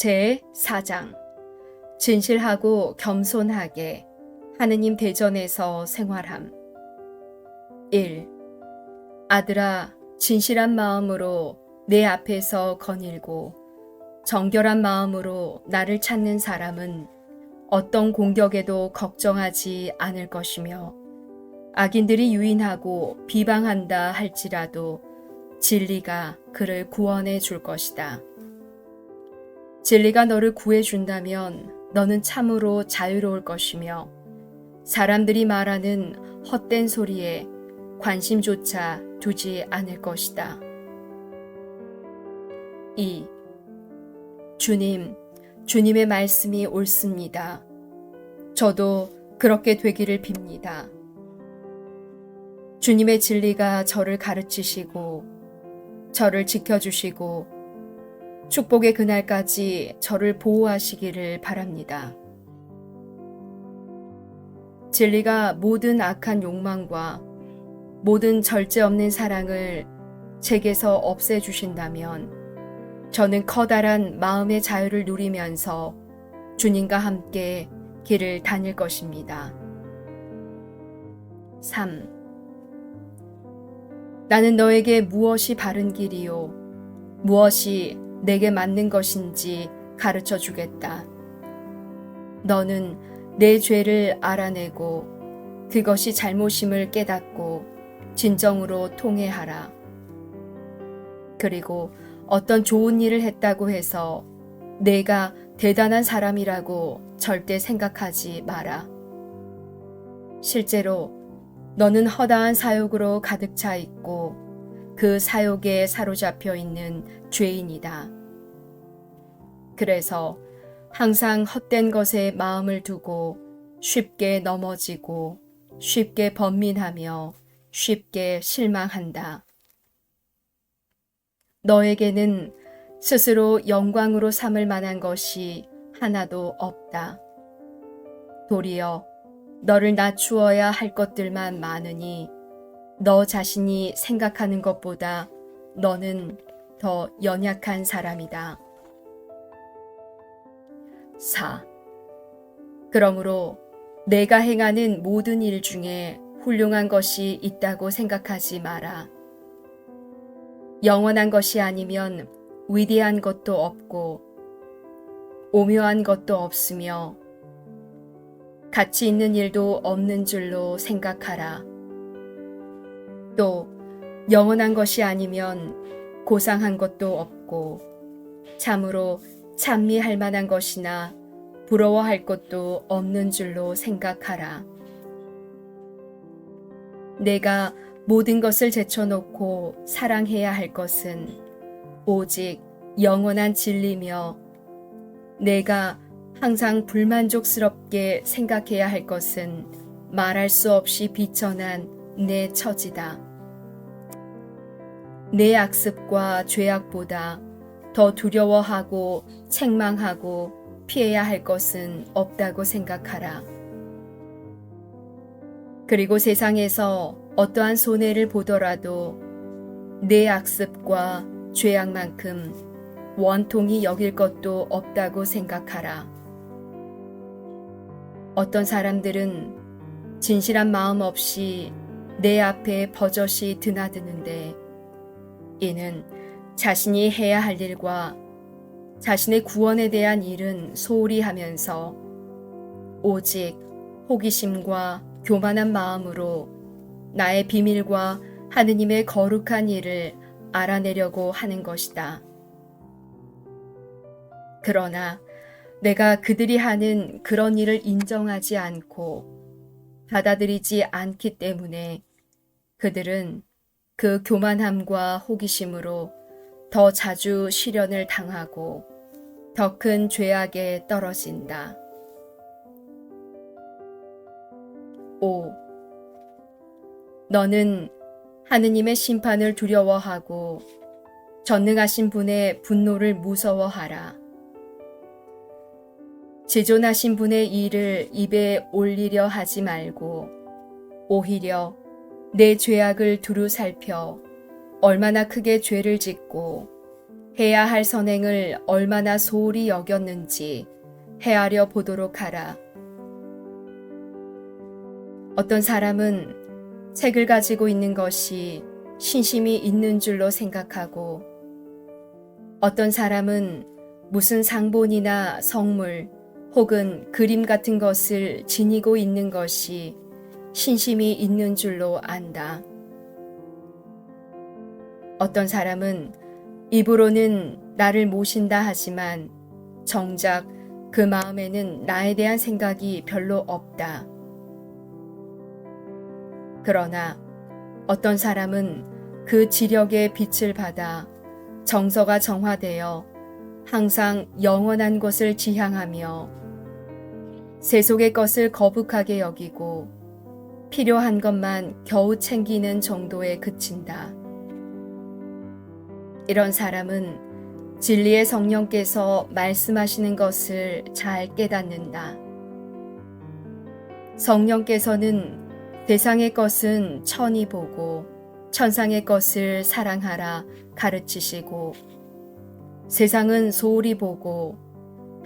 제 4장 진실하고 겸손하게 하느님 대전에서 생활함 1. 아들아 진실한 마음으로 내 앞에서 거닐고 정결한 마음으로 나를 찾는 사람은 어떤 공격에도 걱정하지 않을 것이며 악인들이 유인하고 비방한다 할지라도 진리가 그를 구원해 줄 것이다. 진리가 너를 구해준다면 너는 참으로 자유로울 것이며 사람들이 말하는 헛된 소리에 관심조차 두지 않을 것이다. 2. 주님, 주님의 말씀이 옳습니다. 저도 그렇게 되기를 빕니다. 주님의 진리가 저를 가르치시고, 저를 지켜주시고, 축복의 그날까지 저를 보호하시기를 바랍니다. 진리가 모든 악한 욕망과 모든 절제 없는 사랑을 제게서 없애주신다면 저는 커다란 마음의 자유를 누리면서 주님과 함께 길을 다닐 것입니다. 3. 나는 너에게 무엇이 바른 길이요, 무엇이 내게 맞는 것인지 가르쳐 주겠다. 너는 내 죄를 알아내고 그것이 잘못임을 깨닫고 진정으로 통회하라. 그리고 어떤 좋은 일을 했다고 해서 내가 대단한 사람이라고 절대 생각하지 마라. 실제로 너는 허다한 사욕으로 가득 차 있고 그 사욕에 사로잡혀 있는 죄인이다. 그래서 항상 헛된 것에 마음을 두고 쉽게 넘어지고 쉽게 번민하며 쉽게 실망한다. 너에게는 스스로 영광으로 삼을 만한 것이 하나도 없다. 도리어 너를 낮추어야 할 것들만 많으니 너 자신이 생각하는 것보다 너는 더 연약한 사람이다. 4. 그러므로 내가 행하는 모든 일 중에 훌륭한 것이 있다고 생각하지 마라. 영원한 것이 아니면 위대한 것도 없고 오묘한 것도 없으며 가치 있는 일도 없는 줄로 생각하라. 또 영원한 것이 아니면 고상한 것도 없고 참으로 찬미할 만한 것이나 부러워할 것도 없는 줄로 생각하라. 내가 모든 것을 제쳐놓고 사랑해야 할 것은 오직 영원한 진리며 내가 항상 불만족스럽게 생각해야 할 것은 말할 수 없이 비천한 내 처지다. 내 악습과 죄악보다 더 두려워하고 책망하고 피해야 할 것은 없다고 생각하라. 그리고 세상에서 어떠한 손해를 보더라도 내 악습과 죄악만큼 원통이 여길 것도 없다고 생각하라. 어떤 사람들은 진실한 마음 없이 내 앞에 버젓이 드나드는데 이는 자신이 해야 할 일과 자신의 구원에 대한 일은 소홀히 하면서 오직 호기심과 교만한 마음으로 나의 비밀과 하느님의 거룩한 일을 알아내려고 하는 것이다. 그러나 내가 그들이 하는 그런 일을 인정하지 않고 받아들이지 않기 때문에 그들은 그 교만함과 호기심으로 더 자주 시련을 당하고 더 큰 죄악에 떨어진다. 5. 너는 하느님의 심판을 두려워하고 전능하신 분의 분노를 무서워하라. 지존하신 분의 일을 입에 올리려 하지 말고 오히려 내 죄악을 두루 살펴 얼마나 크게 죄를 짓고 해야 할 선행을 얼마나 소홀히 여겼는지 헤아려 보도록 하라. 어떤 사람은 책을 가지고 있는 것이 신심이 있는 줄로 생각하고 어떤 사람은 무슨 상본이나 성물 혹은 그림 같은 것을 지니고 있는 것이 신심이 있는 줄로 안다. 어떤 사람은 입으로는 나를 모신다 하지만 정작 그 마음에는 나에 대한 생각이 별로 없다. 그러나 어떤 사람은 그 지력의 빛을 받아 정서가 정화되어 항상 영원한 것을 지향하며 세속의 것을 거북하게 여기고 필요한 것만 겨우 챙기는 정도에 그친다. 이런 사람은 진리의 성령께서 말씀하시는 것을 잘 깨닫는다. 성령께서는 세상의 것은 천히 보고 천상의 것을 사랑하라 가르치시고 세상은 소홀히 보고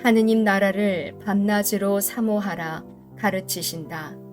하느님 나라를 밤낮으로 사모하라 가르치신다.